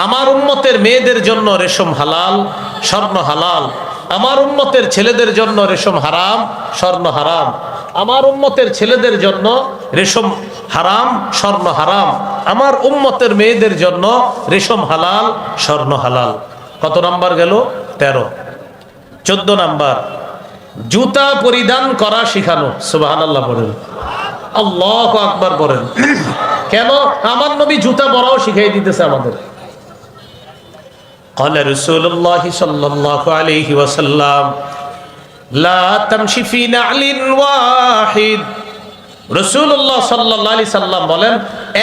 আমার উম্মতের মেয়েদের জন্য রেশম হালাল, স্বর্ণ হালাল। আমার উম্মতের ছেলেদের জন্য রেশম হারাম, স্বর্ণ হারাম। আমার উম্মতের ছেলেদের জন্য রেশম হারাম, স্বর্ণ হারাম। আমার উম্মতের মেয়েদের জন্য রেশম হালাল, স্বর্ণ হালাল। কত নাম্বার গেল? তেরো। চোদ্দ নাম্বার। জুতা পরিধান করা শিখানো। সুবাহ আল্লাহ বলেন। আল্লাহ আকবার বলেন। কেন? আমার নবী জুতা পরাও শিখাই দিতেছে আমাদের। قال رسول الله صلى الله عليه وسلم لا تمشي في نعل واحد রসুল্লাহ সাল্লাহ আলি সাল্লাম বলেন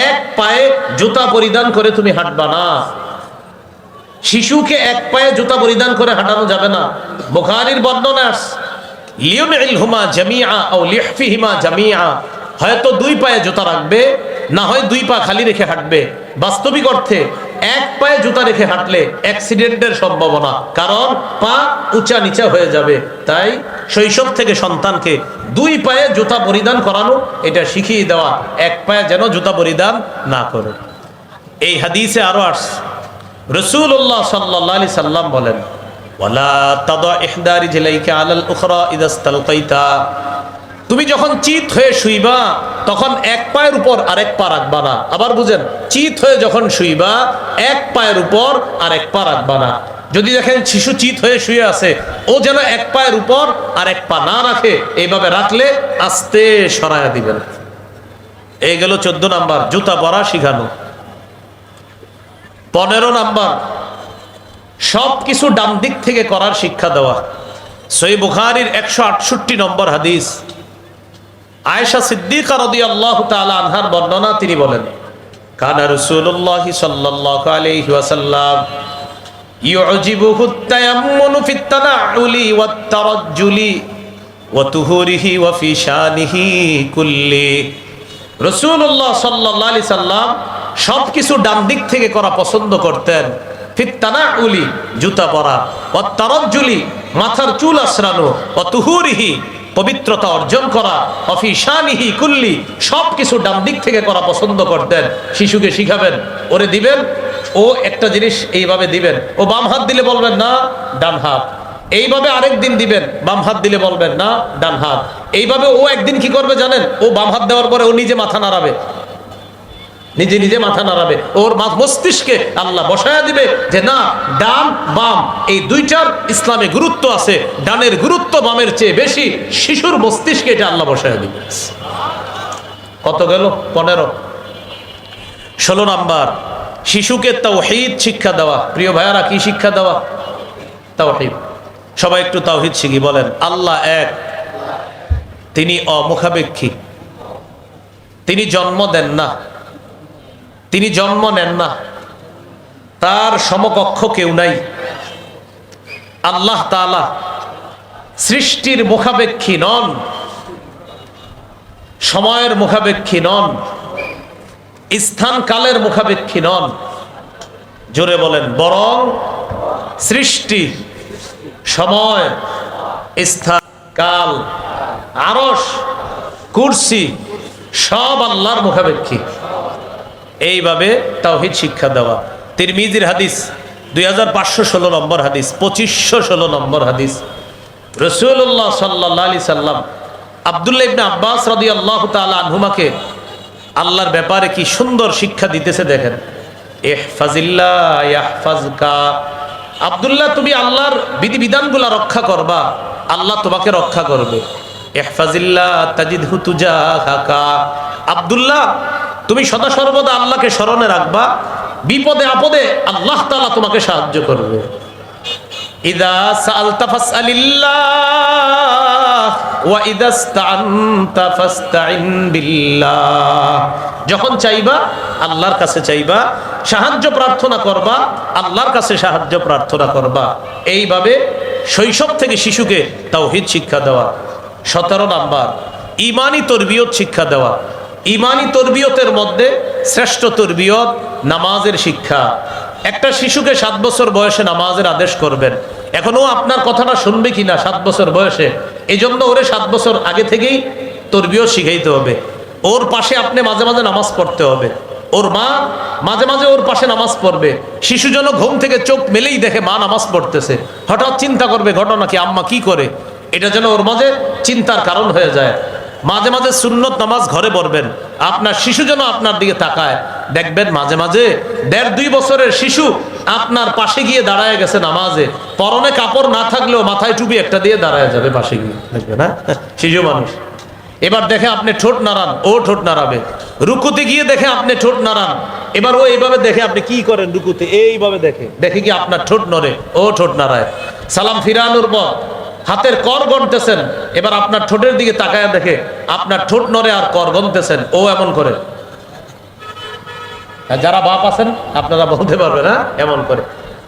এক পায়ে জুতা পরিধান করে তুমি হাঁটবা না শিশুকে এক পায়ে জুতা পরিধান করে হাঁটানো যাবে না বুখারীর বর্ণনা আসছে লিউনহুমা জামিয়া ও লিহফিহিমা জামিয়া হয়তো দুই পায়ে জুতা রাখবে, না হয় দুই পা খালি রেখে হাঁটবে। বাস্তবিক অর্থে এক পায়ে জুতা রেখে হাঁটলে অ্যাক্সিডেন্টের সম্ভাবনা, কারণ পা উঁচা নিচা হয়ে যাবে। তাই শৈশব থেকে সন্তানকে দুই পায়ে জুতা পরিধান করানো, এটা শিখিয়ে দেওয়া, এক পায়ে যেন জুতা পরিধান না করে। এই হাদিসে আরও আসছে। রসুল্লাহ সাল্লি সাল্লাম বলেন, ওয়ালা তাদা ইহদারি জিলাইকা আলাল উখরা ইদাস্তালকাইতা তুমি যখন চিত হয়ে শুইবা, তখন এক পায়ের উপর আরেক পা রাখবা না। আবার বুঝেন, চিত হয়ে যখন শুইবা, এক পায়ের উপর আরেক পা রাখবা না। যদি দেখেন শিশু চিত হয়ে শুয়ে আছে, ও যেন এক পায়ের উপর আর এক পা না রাখে, এইভাবে রাখলে আস্তে সরাইয়া দিবেন। এই গেল চোদ্দ নাম্বার, জুতা পরা শিখানো। পনেরো নাম্বার সব কিছু ডান দিক থেকে করার শিক্ষা দেওয়া। সই বুখারির একশো আটষট্টি নম্বর হাদিস। আয়েশা সিদ্দিকা রদি আল্লাহ তালা আনহার বর্ণনা তিনি বলেন কানা রসুল্লাহ সাল্লাহ আলাইহি ওয়াসাল্লাম يعجبه التيمن في التنعل والترجل وطهوره وفي شانه كله রসুল্লাহ সাল্লাহ আলি সাল্লাম সব কিছু ডান দিক থেকে করা পছন্দ করতেন ফিত্তানা উলি জুতা পরা ও তারজ্জুলি মাথার চুল আশ্রানো ও তুহুরিহি পবিত্রতা অর্জন করা অফিসানিহি কুল্লি সব কিছু ডান দিক থেকে করা পছন্দ করতেন। শিশুকে শিখাবেন, ওরে দিবেন, ও একটা জিনিস এইভাবে দিবেন। ও বাম হাত দিলে বলবেন, না, ডান হাত। এইভাবে আরেক দিন দিবেন, বাম হাত দিলে বলবেন, না, ডান হাত। এইভাবে ও একদিন কি করবে জানেন? ও বাম হাত দেওয়ার পরে ও নিজে মাথা নাড়াবে। নিজে নিজে মাথা নাড়াবে। ওর মস্তিষ্কে আল্লাহ বসায়া দিবে যে, না, ডান, বাম, এই দুইটার ইসলামে গুরুত্ব আছে। ডানের গুরুত্ব বামের চেয়ে বেশি। শিশুর মস্তিষ্কে এটা আল্লাহ বসায়া দিবে। কত গেল? পনেরো। ষোলো নাম্বার। শিশুকে তাওহিদ শিক্ষা দেওয়া। প্রিয় ভাইয়ারা, কি শিক্ষা দেওয়া? তাওহিদ। সবাই একটু তাওহিদ শিখি, বলেন, আল্লাহ এক, তিনি অমুখাপেক্ষী। তিনি জন্ম দেন না। তিনি জন্ম নেন না। তার সমকক্ষ কেউ নাই। আল্লাহ সৃষ্টির মুখাপেক্ষী নন, সময়ের মুখাপেক্ষী নন স্থান কালের মুখাপেক্ষী নন। জোরে বলেন, বরং সৃষ্টি সময়, স্থান, কাল আরস কুরসি সব আল্লাহর মুখাপেক্ষী। এইভাবে তাওহিদ শিক্ষা দেওয়া। তিরমিজির হাদিস, দুই হাজার পাঁচশো ষোলো নম্বর হাদিস, পঁচিশশো ষোলো নম্বর হাদিস। রসুল্লাহ সাল্লাহ সাল্লাম আবদুল্লাহ ইবনে আব্বাস রদি আল্লাহ তালা আল্লাহর ব্যাপারে কি সুন্দর শিক্ষা দিতেছে দেখেন। আবদুল্লাহ, তুমি আল্লাহর বিধিবিধানগুলা রক্ষা করবা, আল্লাহ তোমাকে রক্ষা করবে। এহফাজিল্লাহ তাজিদ হুতুজা আবদুল্লাহ তুমি সদা সর্বদা আল্লাহকে স্মরণে রাখবা। বিপদে আপদে আল্লাহ তালা তোমাকে সাহায্য করবে। ওয়া যখন চাইবা আল্লাহর কাছে চাইবা, সাহায্য প্রার্থনা করবা, আল্লাহর কাছে সাহায্য প্রার্থনা করবা। এইভাবে শৈশব থেকে শিশুকে তাওহিদ শিক্ষা দেওয়া। সতেরো নাম্বার, ইমানি তরবিয়ত শিক্ষা দেওয়া। ইমানি তরবিয়তের মধ্যে শ্রেষ্ঠ তরবিয়ত নামাজের শিক্ষা। একটা শিশুকে সাত বছর বয়সে নামাজের আদেশ করবেন। এখনও আপনার কথাটা শুনবে কিনা সাত বছর বয়সে? এই জন্য ওরে সাত বছর আগে থেকেই তরবিয়ত শিখাইতে হবে। ওর পাশে আপনি মাঝে মাঝে নামাজ পড়তে হবে। ওর মা মাঝে মাঝে ওর পাশে নামাজ পড়বে। শিশু যেন ঘুম থেকে চোখ মেলেই দেখে, মা, নামাজ পড়তেছে। হঠাৎ চিন্তা করবে, ঘটনা কি? আম্মা কি করে? এটা যেন ওর মাঝে চিন্তার কারণ হয়ে যায়। মাঝে মাঝে সুন্নত নামাজ ঘরে পড়বেন। আপনার শিশু যেন আপনার দিকে তাকায়। দেখবেন মাঝে মাঝে দেড় দুই বছরের শিশু আপনার পাশে গিয়ে দাঁড়ায় গেছে নামাজে। পরনে কাপড় না থাকলেও মাথায় টুপি একটা দিয়ে দাঁড়ায় যাবে পাশে গিয়ে। দেখবেন হ্যাঁ শিশু মানুষ। এবার দেখে আপনি ঠোঁট নাড়ান, ও ঠোঁট নাড়াবে। রুকুতে গিয়ে দেখে আপনি ঠোঁট নাড়ান। এবার ও এইভাবে দেখে আপনি কি করেন রুকুতে? এইভাবে দেখে। দেখে কি আপনার ঠোঁট নড়ে, ও ঠোঁট নাড়ায়। সালাম ফিরানোর পর হাতের কর গণতেছেন, এবার আপনার ঠোঁটের দিকে তাকায় দেখে আপনার ঠোঁট নড়ে আর কর গণতেছেন, ও এমন করে। যারা বাপ আছেন, আপনারা বলতে পারবেন হ্যাঁ? এমন করে।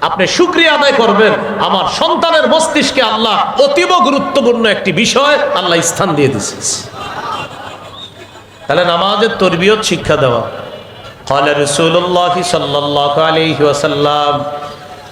আপনি সুক্রিয়া আদায় করবেন, আমার সন্তানের মস্তিষ্কে আল্লাহ অতীব গুরুত্বপূর্ণ একটি বিষয় আল্লাহ স্থান দিয়ে দিচ্ছে তাহলে নামাজের তরবিয়ত শিক্ষা দেওয়া। ফলে রসুল্লাহ সাল্লাহ আলহি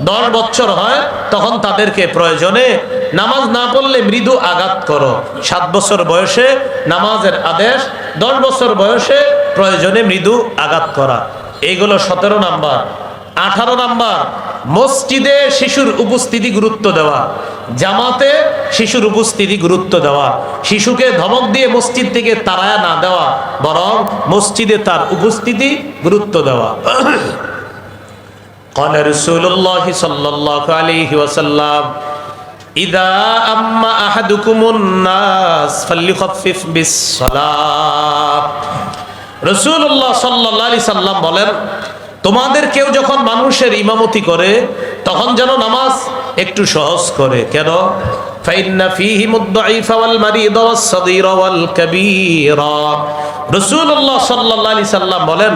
দশ বছর হয়, তখন তাদেরকে প্রয়োজনে নামাজ না পড়লে মৃদু আঘাত করো। সাত বছর বয়সে নামাজের আদেশ, দশ বছর বয়সে প্রয়োজনে মৃদু আঘাত করা। এইগুলো সতেরো নাম্বার। আঠারো নাম্বার, মসজিদে শিশুর উপস্থিতি গুরুত্ব দেওয়া। জামাতে শিশুর উপস্থিতি গুরুত্ব দেওয়া। শিশুকে ধমক দিয়ে মসজিদ থেকে তাড়ায়া না দেওয়া, বরং মসজিদে তার উপস্থিতি গুরুত্ব দেওয়া। قال رسول الله صلى الله عليه وسلم إذا أما أحدكم الناس فليخفف بالصلاة রসুল্লাহ সাল্লাহ সাল্লাম বলেন তোমাদের কেউ যখন মানুষের ইমামতি করে তখন যেন নামাজ একটু সহজ করে কেন فإن فيهم الضعيف والمريض والصغير والكبير রসুল্লাহ সাল্লাহ আলি সাল্লাম বলেন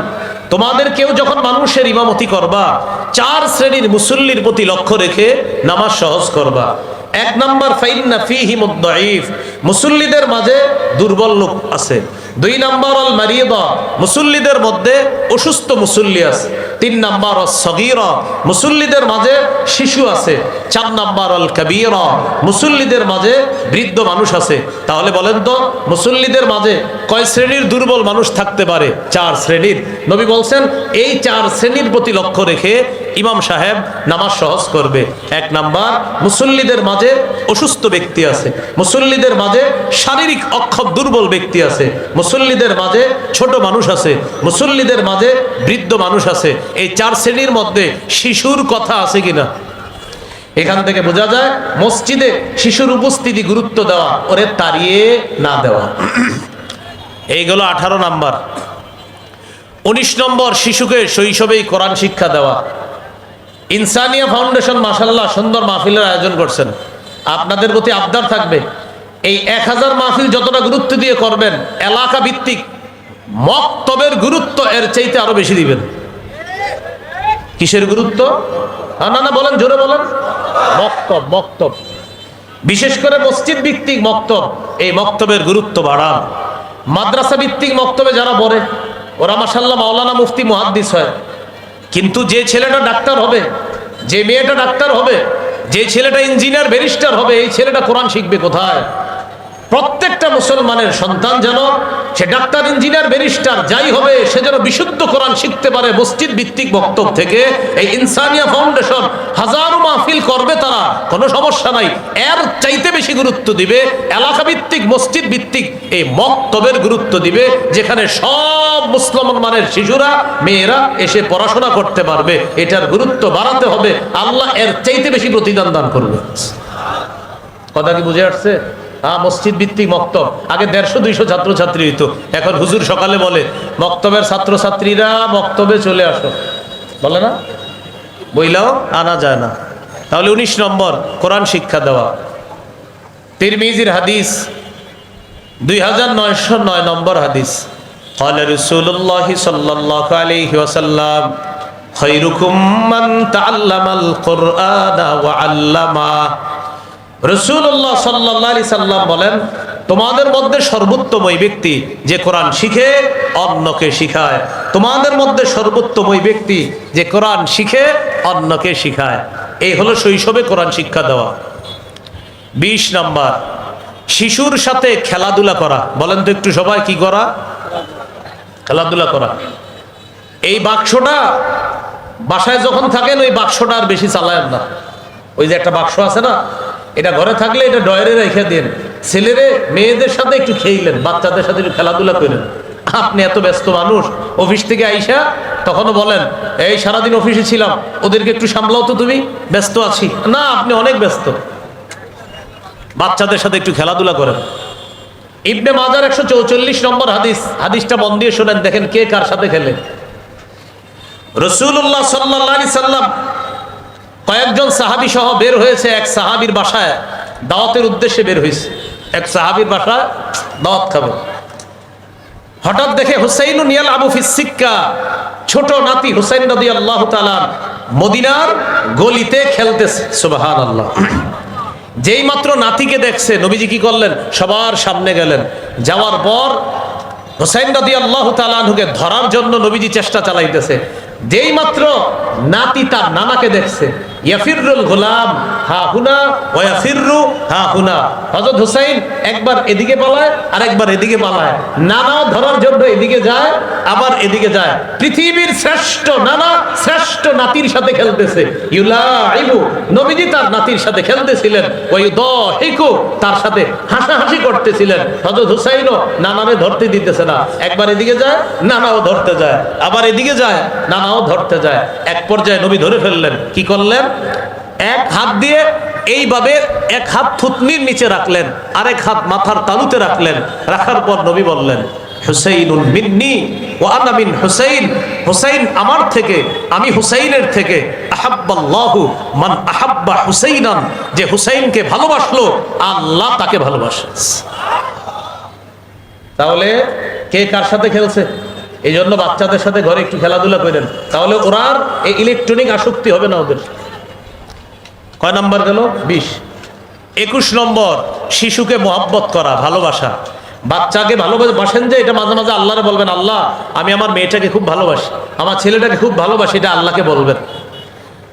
তোমাদের কেউ যখন মানুষের ইমামতি করবা, চার শ্রেণির মুসল্লির প্রতি লক্ষ্য রেখে নামাজ সহজ করবা। এক নাম্বার, ফাইন্না ফিহি মুদ্দাইফ মুসল্লিদের মাঝে দুর্বল লোক আছে। দুই নাম্বার অল মারিয়দা মুসল্লিদের মধ্যে অসুস্থ মুসল্লি আছে। তিন নাম্বার সগীরা। মুসল্লিদের মাঝে শিশু আছে, চার নাম্বার অল কাবীরা। মুসল্লিদের মাঝে বৃদ্ধ মানুষ আছে। তাহলে বলেন তো, মুসল্লিদের মাঝে কয় শ্রেণির দুর্বল মানুষ থাকতে পারে? চার শ্রেণির। নবী বলছেন, এই চার শ্রেণির প্রতি লক্ষ্য রেখে ইমাম সাহেব নামাজ সহজ করবে। এক নাম্বার, মুসল্লিদের মাঝে অসুস্থ ব্যক্তি আছে। মুসল্লিদের মাঝে শারীরিক অক্ষম দুর্বল ব্যক্তি আছে। মুসল্লিদের মাঝে ছোট মানুষ আছে। মুসল্লিদের মাঝে বৃদ্ধ মানুষ আছে। এই চার শ্রেণির মধ্যে শিশুর কথা আছে কিনা? এখান থেকে বোঝা যায়, মসজিদে শিশুর উপস্থিতি গুরুত্ব দেওয়া, ওরে তাড়িয়ে না দেওয়া। এইগুলো আঠারো নাম্বার। উনিশ নম্বর, শিশুকে শৈশবেই কোরআন শিক্ষা দেওয়া। ইনসানিয়া ফাউন্ডেশন মাসাল্লাহ সুন্দর মাহফিলের আয়োজন করছেন। আপনাদের প্রতি আবদার থাকবে, এই এক হাজার মাহফিল যতটা গুরুত্ব দিয়ে করবেন এলাকা ভিত্তিক মক্তবের গুরুত্ব এর চাইতে আরও বেশি দিবেন। কিসের গুরুত্ব? না না বলেন, জোরে বলেন। মক্তব মক্তব। বিশেষ করে মসজিদ ভিত্তিক মক্তব, এই মক্তবের গুরুত্ব বাড়ান। মাদ্রাসা ভিত্তিক মক্তবে যারা পড়ে, ওরা মাসাল্লাহ মাওলানা মুফতি মুহাদ্দিস হয়। কিন্তু যে ছেলেটা ডাক্তার হবে, যে মেয়েটা ডাক্তার হবে, যে ছেলেটা ইঞ্জিনিয়ার ব্যারিস্টার হবে, এই ছেলেটা কোরআন শিখবে কোথায়? প্রত্যেকটা মুসলমানের সন্তান যেন সে ডাক্তার, ইঞ্জিনিয়ার, ব্যারিস্টার, যাই হবে, সে যেন বিশুদ্ধ কোরআন শিখতে পারে, মসজিদ ভিত্তিক বক্তব্য থেকে। এই ইনসানিয়া ফাউন্ডেশন হাজারো মাহফিল করবে তারা, কোনো সমস্যা নাই। এর চাইতে বেশি গুরুত্ব দিবে এলাকা ভিত্তিক, মসজিদ ভিত্তিক, এই মক্তবের গুরুত্ব দিবে, যেখানে সব মুসলমানের শিশুরা, মেয়েরা এসে পড়াশোনা করতে পারবে। এটার গুরুত্ব বাড়াতে হবে। আল্লাহ এর চাইতে বেশি প্রতিদান দান করবে। কথা কি বুঝে আসছে? হ্যাঁ মসজিদ ভিত্তিক মক্তব আগে দেড়শো দুইশো ছাত্রছাত্রী হইতো এখন হুজুর সকালে বলে মক্তবের ছাত্রছাত্রীরা মক্তবে চলে আসো বলে না বইলাও আনা যায় না তাহলে উনিশ নম্বর কোরআন শিক্ষা দেওয়া তিরমিজির হাদিস দুই হাজার নয়শো নয় নম্বর হাদিস قال رسول الله صلى الله عليه وسلم خيركم من تعلم القرآن وعلمه রসুল্লাহ সাল্লাহ সাল্লাম বলেন, তোমাদের মধ্যে সর্বোত্তম ওই ব্যক্তি যে কোরআন শিখে, অন্যকে শিখায়। তোমাদের মধ্যে সর্বোত্তম ওই ব্যক্তি যে কোরআন শিখে, অন্যকে শিখায়। এই হলো শৈশবে কোরআন শিক্ষা দেওয়া। বিশ নাম্বার, শিশুর সাথে খেলাধুলা করা। বলেন তো একটু সবাই কি করা? খেলাধুলা করা। এই বাক্সটা বাসায় যখন থাকেন, ওই বাক্সটা আর বেশি চালায়েন না। ওই যে একটা বাক্স আছে না? এটা ঘরে থাকলে এটা ডয়ারে রেখে দিন। ছেলেরে, মেয়েদের সাথে একটু খেইলেন, বাচ্চাদের সাথে একটু খেলাধুলা করেন। আপনি এত ব্যস্ত মানুষ, অফিস থেকে আইসা তখনও বলেন, এই সারাদিন অফিসে ছিলাম, ওদেরকে একটু সামলাও তো তুমি, ব্যস্ত আছি। না, আপনি অনেক ব্যস্ত। বাচ্চাদের সাথে একটু খেলাধুলা করেন। ইবনে মাজার একশো চৌচল্লিশ নম্বর হাদিস, হাদিসটা মন দিয়ে শোনেন, দেখেন কে কার সাথে খেলে। রসুল্লাহ সাল্লাহ সাল্লাম কয়েকজন সাহাবি সহ বের হয়েছে এক সাহাবির বাসায়, দাওয়াতের উদ্দেশ্যে বের হয়েছে। এক সাহাবির বাসায় দাওয়াত খাবে। হঠাৎ দেখে হুসাইন নিয়াল আবু ফিসিক্কা ছোট নাতি হুসাইন নদী আল্লাহ মদিনার গলিতে খেলতেছে। সুবাহান আল্লাহ যেই মাত্র নাতিকে দেখছে, নবীজি কি করলেন? সবার সামনে গেলেন। যাওয়ার পর হুসাইন নদী আল্লাহ তালাহুকে ধরার জন্য নবীজি চেষ্টা চালাইতেছে। যেই মাত্র নাতি তার নানাকে দেখছে ইয়াফিরুল গোলাম, হা হুনা, ওয়াফিরু, হা হুনা। হজরত হুসাইন একবার এদিকে পালায় আর একবার এদিকে পালায়। নানাও ধরার জন্য এদিকে যায়, আবার এদিকে যায়। পৃথিবীর শ্রেষ্ঠ নানা, শ্রেষ্ঠ নাতির সাথে খেলতেছে। ইউলাইবু, নবীজি তার নাতির সাথে খেলতেছিলেন। ওই তার সাথে হাসাহাসি করতেছিলেন। হজরত হুসাইনও নানারে ধরতে দিতেছে না। একবার এদিকে যায়, নানাও ধরতে যায়। আবার এদিকে যায়, নানাও ধরতে যায়। এক পর্যায়ে নবী ধরে ফেললেন। কি করলেন? এক হাত দিয়ে এইভাবে এক হাত থুতনির নিচে রাখলেন, আরেক হাত মাথার তালুতে রাখলেন, রাখার পর নবী বললেন তাহলে কে কার সাথে খেলছে? এই জন্য বাচ্চাদের সাথে ঘরে একটু খেলাধুলা করেন। তাহলে ওরার এই ইলেকট্রনিক আসক্তি হবে না ওদের। কয় নম্বর গেল? বিশ। একুশ নম্বর, শিশুকে মোহাব্বত করা, ভালোবাসা। বাচ্চাকে ভালোবাসেন যে এটা মাঝে মাঝে আল্লাহরে বলবেন, আল্লাহ, আমি আমার মেয়েটাকে খুব ভালোবাসি, আমার ছেলেটাকে খুব ভালোবাসি, এটা আল্লাহকে বলবেন।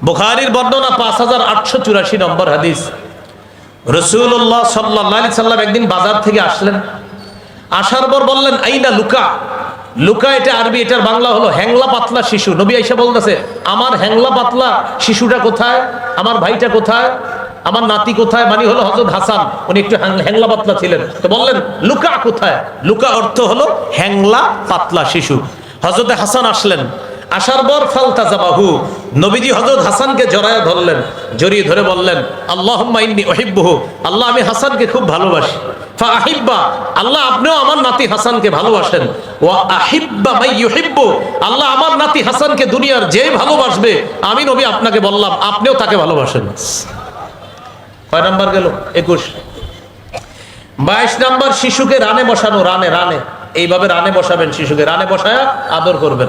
বুখারির বর্ণনা পাঁচ হাজার আটশো চুরাশি নম্বর হাদিস। রসুল্লাহ সাল্লাহ সাল্লাম একদিন বাজার থেকে আসলেন। আসার পর বললেন, আইনা লুকা? লুকা এটা আরবি, এটার বাংলা হলো হ্যাংলা পাতলা শিশু। নবী আইসা বলতেছে, আমার হ্যাংলা পাতলা শিশুটা কোথায়? আমার ভাইটা কোথায়? আমার নাতি কোথায়? মানে হলো হজরত হাসান, উনি একটু হ্যাংলা পাতলা ছিলেন। তো বললেন, লুকা কোথায়? লুকা অর্থ হলো হ্যাংলা পাতলা শিশু। হজরত হাসান আসলেন আসার পর ফালতা জাবাহু নবীজি হজরত হাসানকে জড়ায় ধরলেন, জড়িয়ে ধরে বললেন আল্লাহ ইন্নি ওহিব্বহু আল্লাহ আমি হাসানকে খুব ভালোবাসি। আহিব্বা, আল্লাহ আপনিও আমার নাতি হাসানকে ভালোবাসেন। ও আহিব্বা মাই ইউহিব্বু, আল্লাহ আমার নাতি হাসানকে দুনিয়ার যে ভালোবাসবে, আমি নবী আপনাকে বললাম, আপনিও তাকে ভালোবাসেন। কয় নাম্বার গেল? একুশ। বাইশ নাম্বার, শিশুকে রানে বসানো, রানে রানে। এইভাবে রানে বসাবেন, শিশুকে রানে বসায়া আদর করবেন।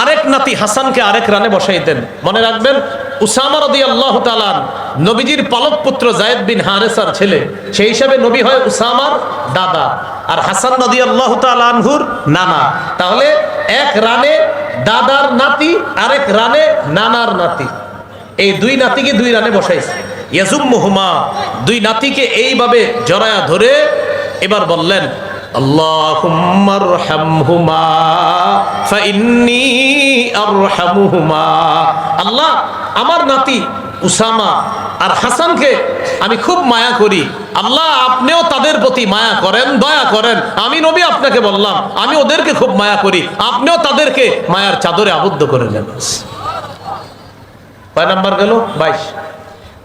আরেক নাতি হাসানকে আরেক রানে বসাই দেন। মনে রাখবেন, উসামা রদি আল্লাহ তালান নবীজির পালক পুত্র জায়দ বিন হারেসার ছেলে, সেই হিসাবে নবী হয় উসামার দাদা আর হাসান নদী আল্লাহ তালানহুর নানা। তাহলে এক রানে দাদার নাতি, আরেক রানে নানার নাতি। এই দুই নাতিকে দুই রানে বসাইছে। ইয়াজুম মুহুমা দুই নাতিকে এইভাবে জড়ায়া ধরে এবার বললেন আল্লাহুম্মা আরহামহুমা, ফাইন্নী আরহামুহুমা। আল্লাহ, আমার নাতি উসামা আর হাসানকে আমি খুব মায়া করি। আল্লাহ, আপনিও তাদের প্রতি মায়া করেন, দয়া করেন। আমি নবী আপনাকে বললাম, আমি ওদেরকে খুব মায়া করি। আপনিও তাদেরকে মায়ার চাদরে আবদ্ধ করে নেন। কয় নাম্বার গেল? বাইশ।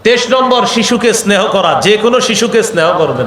তেইশ নম্বর, শিশুকে স্নেহ করা, যে কোনো শিশুকে স্নেহ করবেন।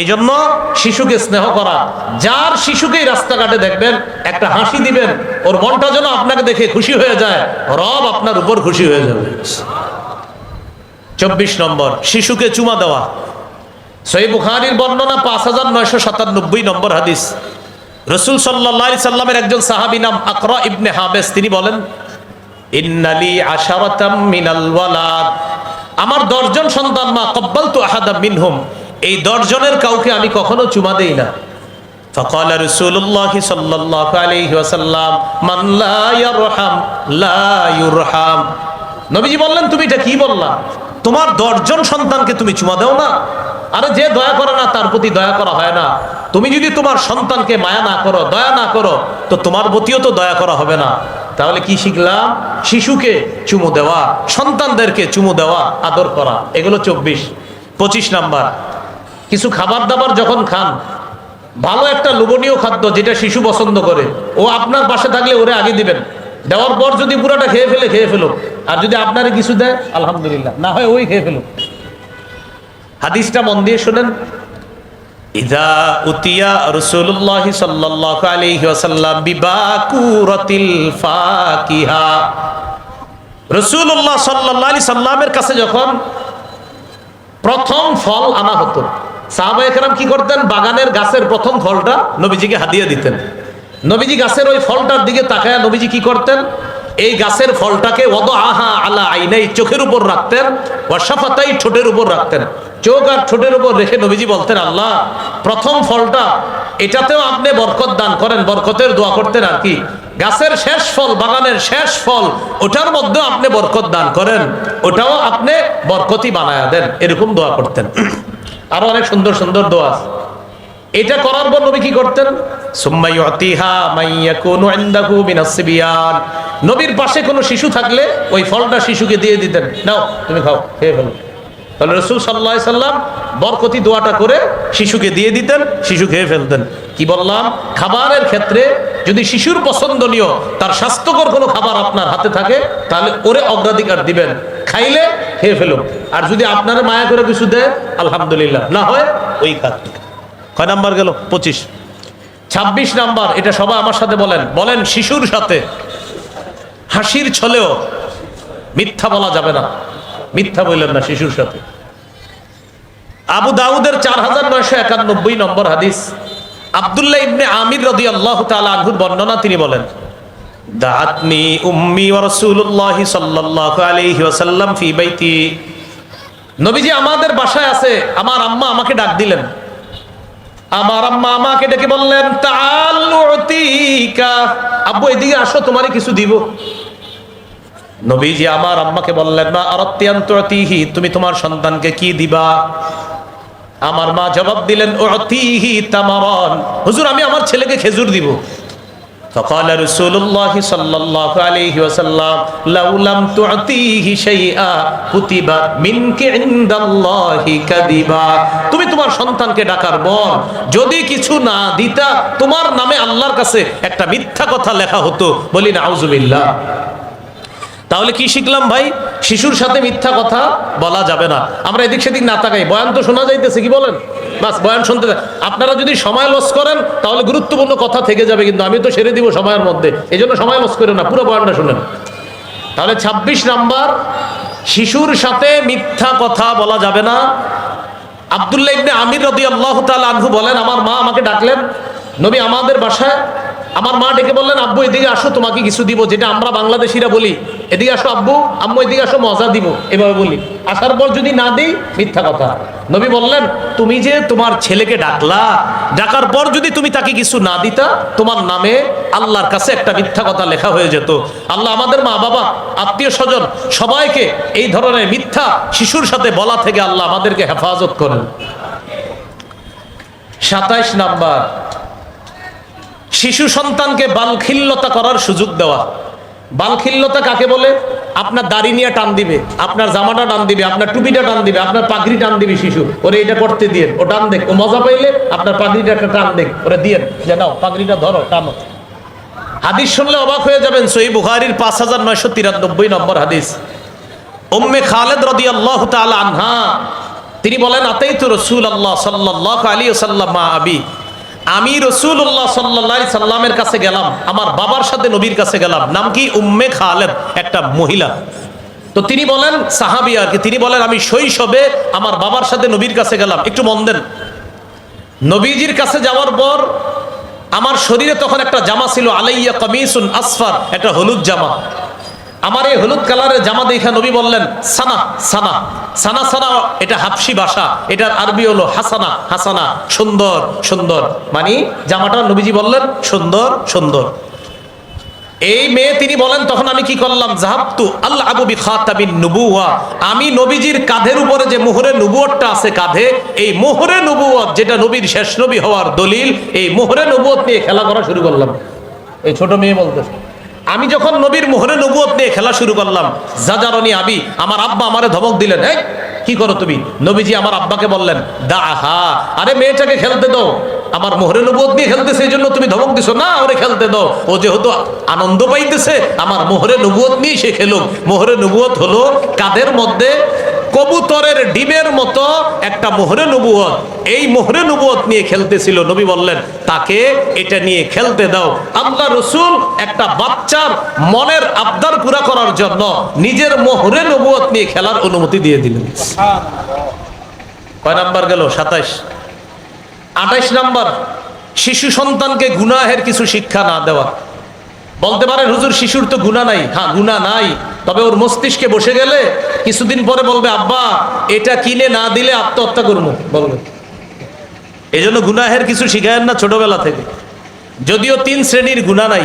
এই জন্য শিশুকে স্নেহ করা। যার শিশুকেই রাস্তাঘাটে দেখবেন, একটা হাসি দিবেন, ওর মনটা যেন আপনাকে দেখে খুশি হয়ে যায়, রব আপনার উপর খুশি হয়ে যাবে। চব্বিশ নম্বর, শিশুকে চুমা দেওয়া। সই বুখারির বর্ণনা পাঁচ হাজার নয়শো সাতানব্বই নম্বর হাদিস। রসুল সাল্লা সাল্লামের একজন সাহাবি নাম আকরা ইবনে হাবেস, তিনি বলেন, ইন্নালি আশারাতাম মিনাল আমার দশজন সন্তান মা কব্বাল তু আহাদা মিনহুম। এই দশজনের কাউকে আমি কখনো চুমা দেই না فقال رسول الله صلى الله عليه وسلم من لا يرحم لا يرحم নবীজি বললেন তুমি এটা কি বললা তোমার দশজন সন্তানকে তুমি চুমা দাও না আরে যে দয়া করে না তার প্রতি দয়া করা হয় না তুমি যদি তোমার সন্তানকে মায়া না করো দয়া না করো তো তোমার প্রতিও তো দয়া করা হবে না তাহলে কি শিখলাম শিশুকে চুমু দেওয়া সন্তানদেরকে চুমু দেওয়া আদর করা এগুলো চব্বিশ পঁচিশ নাম্বার কিছু খাবার দাবার যখন খান, ভালো একটা লোভনীয় খাদ্য যেটা শিশু পছন্দ করে, ও আপনার পাশে থাকলে ওরে আগে দিবেন। দেওয়ার পর যদি পুরাটা খেয়ে ফেলে, খেয়ে ফেলুক আর যদি আপনারে কিছু দেয়, আলহামদুলিল্লাহ। না হয় ওই খেয়ে ফেলুক হাদিসটা মন দিয়ে শোনেন। ইদা উতিয়া রসুল্লাহ সাল্লাল্লাহু আলাইহি ওয়াসাল্লাম বিবাকুরাতিল ফাকিহা। রসুল্লাহ সাল্লাল্লাহু আলাইহি সাল্লামের কাছে যখন প্রথম ফল আনা হতো সাহাবা একরাম কি করতেন? বাগানের গাছের প্রথম ফলটা নবীজিকে হাতিয়ে দিতেন। নবীজি গাছের ওই ফলটার দিকে তাকায় নবীজি কি করতেন? এই গাছের ফলটাকে ওদ আহা আলা আইনাই চোখের উপর রাখতেন ওয়াসাফাতাই ঠোঁটের উপর রাখতেন। চোখ আর ঠোঁটের উপর রেখে নবীজি বলতেন, আল্লাহ, প্রথম ফলটা, এটাতেও আপনি বরকত দান করেন, বরকতের দোয়া করতেন আর কি। গাছের শেষ ফল, বাগানের শেষ ফল, ওটার মধ্যে আপনি বরকত দান করেন, ওটাও আপনি বরকতি বানায়া দেন। এরকম দোয়া করতেন। আরও অনেক সুন্দর সুন্দর দোয়া এটা করার পর নবী কি করতেন? নবীর পাশে কোনো শিশু থাকলে ওই ফলটা শিশুকে দিয়ে দিতেন। নাও, তুমি খাও, খেয়ে ফেলো। তাহলে রসুল সাল্লাহ সাল্লাম বরকতি দোয়াটা করে শিশুকে দিয়ে দিতেন, শিশু খেয়ে ফেলতেন। কি বললাম? খাবারের ক্ষেত্রে যদি শিশুর পছন্দনীয়, তার স্বাস্থ্যকর কোনো খাবার আপনার হাতে থাকে, তাহলে ওরে অগ্রাধিকার দিবেন। খাইলে খেয়ে ফেলুন আর যদি আপনার মায়া করে কিছু দেয়, আলহামদুলিল্লাহ। না হয়, ওই খাত কয় নাম্বার গেল? পঁচিশ। ছাব্বিশ নাম্বার, এটা সবাই আমার সাথে বলেন। বলেন শিশুর সাথে। হাসির ছলেও মিথ্যা বলা যাবে না। মিথ্যা বললেন না শিশুর সাথে। আবু দাউদের চার হাজার নয়শো একানব্বই নম্বর হাদিস। আবদুল্লাহ ইবনে আমির রদি আল্লাহ আনহুর বর্ণনা তিনি বলেন দাআতনি উম্মি ওয়া রাসূলুল্লাহ সাল্লাল্লাহু আলাইহি ওয়াসাল্লাম ফি বাইতি। নবীজি আমাদের বাসায় আছে, আমার আম্মা আমাকে ডাক দিলেন। আমার আম্মা আমাকে ডেকে বললেন, তাআল উতিকা। আব্বু, এদিকে আসো তোমারে কিছু দিব। নবীজি আমার আম্মাকে বললেন, মা আরত্তিয়ান্ততিহি তুমি তোমার সন্তানকে কি দিবা? আমার মা জবাব দিলেন ওতিহি তামারন। হুজুর, আমি আমার ছেলেকে খেজুর দিব। فقال رسول الله صلى الله عليه وسلم لو لم تعطيه شيئا كتب منك عند الله كذبا তুমি তোমার সন্তানকে ডাকার পর যদি কিছু না দিতা তোমার নামে আল্লাহর কাছে একটা মিথ্যা কথা লেখা হতো বলি না আউজুবিল্লাহ তাহলে কি শিখলাম ভাই শিশুর সাথে মিথ্যা কথা বলা যাবে না আমরা এদিক সেদিক না তাকাই বয়ান তো শোনা যাইতেছে কি বলেন বাস, বয়ান শুনতে আপনারা যদি সময় লস করেন, তাহলে গুরুত্বপূর্ণ কথা থেকে যাবে কিন্তু আমি তো সেরে দিব সময়ের মধ্যে। এই জন্য সময় লস করেন না, পুরো বয়ানটা শুনেন। তাহলে ২৬ নাম্বার, শিশুর সাথে মিথ্যা কথা বলা যাবে না। আবদুল্লাহ ইবনে আমির রদি আল্লাহ আনহু বলেন, আমার মা আমাকে ডাকলেন, নবী আমাদের বাসায় আমার মা ডেকে বললেন, আব্বু, এদিকে আসো, তোমাকে কিছু দিব। যেটা আমরা বাংলাদেশিরা বলি, এদিকে আসো, আব্বু, আম্মু, এদিকে আসো, মজা দিব। এভাবে বলি। আসার পর যদি না দিই, মিথ্যা কথা। নবী বললেন, তুমি যে তোমার ছেলেকে ডাকলা, ডাকার পর যদি তুমি তাকে কিছু না দিতা, তোমার নামে আল্লাহর কাছে একটা মিথ্যা কথা লেখা হয়ে যেত। আল্লাহ আমাদের মা বাবা আত্মীয় স্বজন সবাইকে এই ধরনের মিথ্যা শিশুর সাথে বলা থেকে আল্লাহ আমাদেরকে হেফাজত করেন। সাতাইশ নাম্বার শিশু সন্তানকে বালখিল্যতা করার সুযোগ দেওয়া। বালখিল্যতা কাকে বলে? আপনার দাড়ি নিয়ে টান দিবে, আপনার জামাটা টান দিবে, আপনার টুপিটা টান দিবে, আপনার পাগড়ি টান দিবে শিশু। ওরে এটা করতে দিয়ে ও টান দেখ, ও মজা পাইলে আপনার পাগড়িটা একটা টান দেখ, ওরে দিয়ে যে নাও, পাগড়িটা ধরো, টানো। হাদিস শুনলে অবাক হয়ে যাবেন সই বুখারির পাঁচ হাজার নয়শো তিরানব্বই নম্বর হাদিস। উম্মে খালেদ রদি আল্লাহ আনহা, তিনি বলেন আতাই তো রসুল আল্লাহ সাল্লাহ আলী সাল্লাম আবি। আমি রসুল্লাহ সাল্লাহ সাল্লামের কাছে গেলাম, আমার বাবার সাথে নবীর কাছে গেলাম, নাম কি? উম্মে খালেদ, একটা মহিলা। তো তিনি বলেন, সাহাবি আর কি, তিনি বলেন, আমি শৈশবে আমার বাবার সাথে নবীর কাছে গেলাম। একটু মন দেন। নবীজির কাছে যাওয়ার পর আমার শরীরে তখন একটা জামা ছিল, আলাইয়া কমিসুন আসফার, একটা হলুদ জামা। আমার এই হলুদ কালারের জামা দেখা নবী বললেন, সানা সানা সানা সানা, এটা হাফসি ভাষা, এটার আরবি হলো হাসানা হাসানা, সুন্দর সুন্দর। মানে জামাটা নবীজি বললেন, সুন্দর সুন্দর। এই মেয়ে তিনি বলেন, তখন আমি কি করলাম? জাহাবতু আল্লাহ আবু বি খাতাবিন নুবুয়া আমি নবীজির কাঁধের উপরে যে মোহরে নবুয়তটা আছে কাঁধে, এই মোহরে নবুয়ত যেটা নবীর শেষ নবী হওয়ার দলিল, এই মোহরে নবুয়ত নিয়ে খেলা করা শুরু করলাম। এই ছোট মেয়ে বলতেছে। আমি যখন নবীর মোহরে নবুয়ত নিয়ে খেলা শুরু করলাম, জাজারনি আবি, আমার আব্বা আমারে ধমক দিলেন হ্যাঁ কি করো তুমি? নবীজি আমার আব্বাকে বললেন দা হা আরে মেয়েটাকে খেলতে দাও। আমার মোহরে নবুয়ত নিয়ে খেলতেছে সেই জন্য তুমি ধমক দিছো। না, ওরে খেলতে দাও। ও যেহেতু আনন্দ পাইতেছে, আমার মোহরে নবুয়ত নিয়ে সে খেলুক। মোহরে নবুয়ত হলো কাদের মধ্যে কবুতরের ডিমের মতো একটা মোহরে নবুয়ত। এই মোহরে নবুয়ত নিয়ে খেলতেছিল, নবী বললেন, তাকে এটা নিয়ে খেলতে দাও। আল্লাহ রসুল একটা বাচ্চার মনের আবদার পুরা করার জন্য নিজের মোহরে নবুয়ত নিয়ে খেলার অনুমতি দিয়ে দিলেন। কয় নাম্বার গেল? সাতাইশ। আঠাইশ নাম্বার, শিশু সন্তানকে গুনাহের কিছু শিক্ষা না দেওয়া। বলতে পারেন হুজুর, শিশুর তো গুণা নাই। হ্যাঁ গুণা নাই। তবে ওর মস্তিষ্কে বসে গেলে কিছুদিন পরে বলবে, আব্বা, এটা কিনে না দিলে আত্মহত্যা করব। বলবে। এই জন্য গুনাহের কিছু শিখায়েন না ছোটবেলা থেকে। যদিও তিন শ্রেণির গুণা নাই।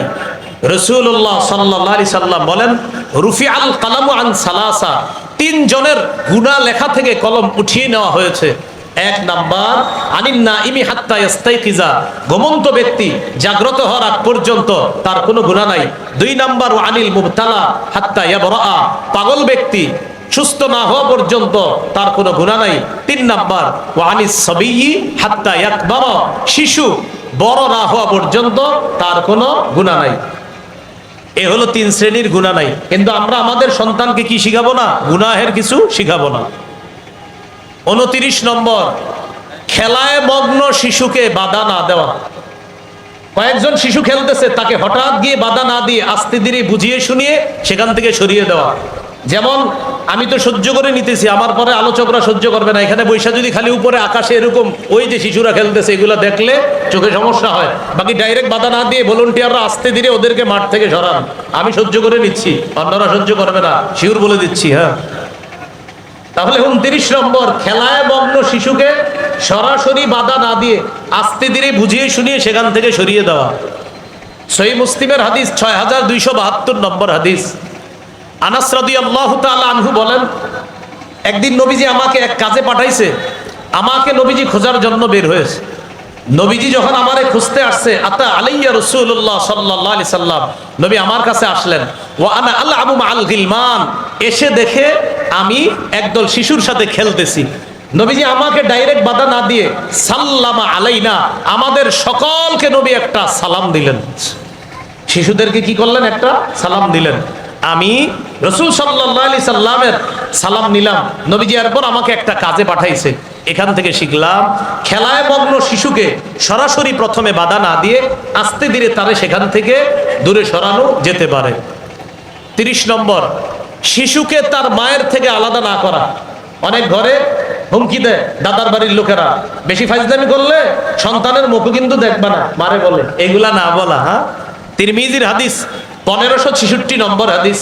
রসুল্লাহ সাল্লি সাল্লাম বলেন রুফি আল কালামু আন সালাসা। তিন জনের গুণা লেখা থেকে কলম উঠিয়ে নেওয়া হয়েছে। এক নাম্বার, আনিন না ইমি হাত্তা ইস্তাইকিজা ঘুমন্ত ব্যক্তি জাগ্রত হওয়ার আগ পর্যন্ত তার কোনো গুণা নাই। দুই নাম্বার আনিল মুবতালা হাত্তা ইয়াবরা পাগল ব্যক্তি সুস্থ না হওয়া পর্যন্ত তার কোনো গুণা নাই। তিন নাম্বার ও আনিস সবই হাত্তা ইয়াকবার। শিশু বড় না হওয়া পর্যন্ত তার কোনো গুণা নাই। এ হলো তিন শ্রেণির গুণা নাই। কিন্তু আমরা আমাদের সন্তানকে কি শিখাবো না? গুনাহের কিছু শিখাবো না। উনত্রিশ নম্বর, খেলায় মগ্ন শিশুকে বাধা না দেওয়া। কয়েকজন শিশু খেলতেছে, তাকে হঠাৎ গিয়ে বাধা না দিয়ে আস্তে ধীরে বুঝিয়ে শুনিয়ে সেখান থেকে সরিয়ে দেওয়া। যেমন, আমি তো সহ্য করে নিতেছি, আমার পরে আলোচকরা সহ্য করবে না। এখানে বৈশা যদি খালি উপরে আকাশে এরকম ওই যে শিশুরা খেলতেছে, এগুলো দেখলে চোখে সমস্যা হয়। বাকি ডাইরেক্ট বাধা না দিয়ে ভলেন্টিয়াররা আস্তে ধীরে ওদেরকে মাঠ থেকে সরান। আমি সহ্য করে নিচ্ছি, অন্যরা সহ্য করবে না, শিউর বলে দিচ্ছি হ্যাঁ। তাহলে উনত্রিশ নম্বর, খেলায় মগ্ন শিশুকে সরাসরি বাধা না দিয়ে আস্তে ধীরে বুঝিয়ে শুনিয়ে সেখান থেকে সরিয়ে দেওয়া। সই মুসলিমের হাদিস ছয় হাজার দুইশো বাহাত্তর নম্বর হাদিস। আনাসরাদি আল্লাহ আনহু বলেন, একদিন নবীজি আমাকে এক কাজে পাঠাইছে। আমাকে নবীজি খোঁজার জন্য বের হয়েছে। নবীজি যখন আমারে খুঁজতে আসছে, আতা আলাইয়া রসুল্লাহ সাল্লাহ আলি সাল্লাম? নবী আমার কাছে আসলেন ও আনা আল্লাহ আবু আল গিলমান। এসে দেখে আমি একদল শিশুর সাথে খেলতেছি। নবীজি আমাকে ডাইরেক্ট বাধা না দিয়ে, সাল্লামা আলাইনা। আমাদের সকলকে নবী একটা সালাম দিলেন। শিশুদেরকে কি করলেন? একটা সালাম দিলেন। আমি রসুল সাল্লাহ আলি সাল্লামের সালাম নিলাম। নবীজি এরপর আমাকে একটা কাজে পাঠাইছে। এখান থেকে শিখলাম, খেলায় মগ্ন শিশুকে সরাসরি প্রথমে বাধা না দিয়ে আস্তে ধীরে তারে সেখান থেকে দূরে সরানো যেতে পারে। তিরিশ নম্বর, শিশুকে তার মায়ের থেকে আলাদা না করা। অনেক ঘরে হুমকি দেয় দাদার বাড়ির লোকেরা, বেশি ফাইজদামি করলে সন্তানের মুখও কিন্তু দেখবা না মারে বলে। এগুলা না বলা হ্যাঁ? তিরমিজির হাদিস, পনেরোশো ছেষট্টি নম্বর হাদিস।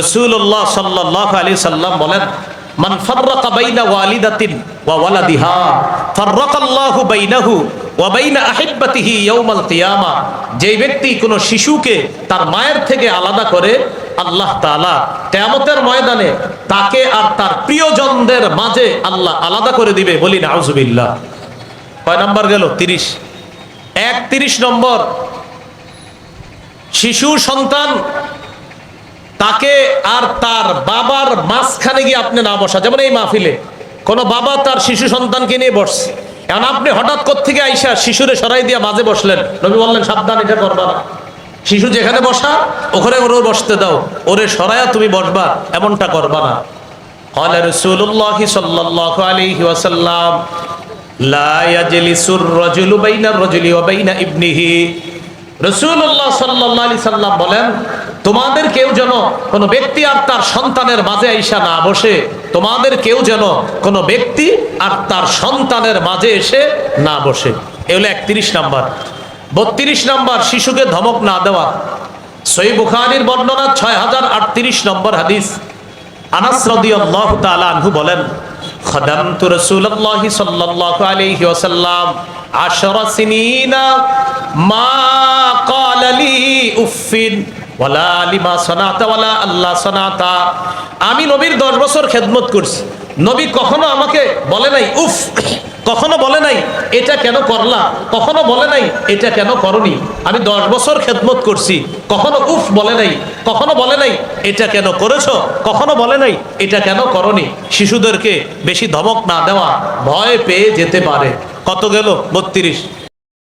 রসুল্লাহ সাল্লাহ আলী সাল্লাম বলেন মান ফাররাকা বাইনা ওয়ালিদাতিন ওয়া ওয়ালাদিহা। ফাররাকাল্লাহু বাইনাহু ওয়া বাইনা আহিব্বাতিহি ইয়াউমাল কিয়ামা। যেই ব্যক্তি কোনো শিশুকে তার মায়ের থেকে আলাদা করে আল্লাহ তাআলা কিয়ামতের ময়দানে তাকে আর তার প্রিয়জনদের মাঝে আল্লাহ আলাদা করে দিবে বলি নাউজুবিল্লাহ। কয় নাম্বার গেল? 30 এক 30 নম্বর, শিশু সন্তান তাকে আর তার বাবার মাঝখানে গিয়ে আপনি না বসা যেমন এই মাহফিলে কোনো বাবা তার শিশু সন্তানকে নিয়ে বসছে এখন আপনি হঠাৎ থেকে আইসা শিশুরে সরাই দিয়ে মাঝে বসলেন নবী বললেন সাবধান এটা করবা না শিশু যেখানে বসা ওখানে ওরে বসতে দাও ওরে সরায়া তুমি বসবা এমনটা করবা না قال رسول الله صلى الله عليه وسلم لا يجلس الرجل بين الرجل وبين ابنه রসুল্লাহ সাল্লি সাল্লাম বলেন, তোমাদের কেউ যেন কোনো ব্যক্তি আর তার সন্তানের মাঝে আইসা না বসে, তোমাদের কেউ যেন ব্যক্তি আর তার সন্তানের মাঝে এসে না বসে। এ হলো শিশুকে ধমক না দেওয়া। সই বুখারির বর্ণনা ছয় হাজার আটত্রিশ নম্বর হাদিস। আনাস বলেন خدمت رسول الله صلى الله عليه وسلم عشر سنين ما قال لي اف ولا لما صنعت ولا আল্লাহ صنعت আমি নবীর 10 বছর খেদমত করছি নবী কখনো আমাকে বলে নাই উফ কখনো বলে নাই, এটা কেন করলা? কখনো বলে নাই, এটা কেন করনি? আমি দশ বছর খেদমত করছি। কখনো উফ বলে নাই, কখনো বলে নাই, এটা কেন করেছ? কখনো বলে নাই, এটা কেন করনি? শিশুদেরকে বেশি ধমক না দেওয়া ভয় পেয়ে যেতে পারে। কত গেল? বত্রিশ।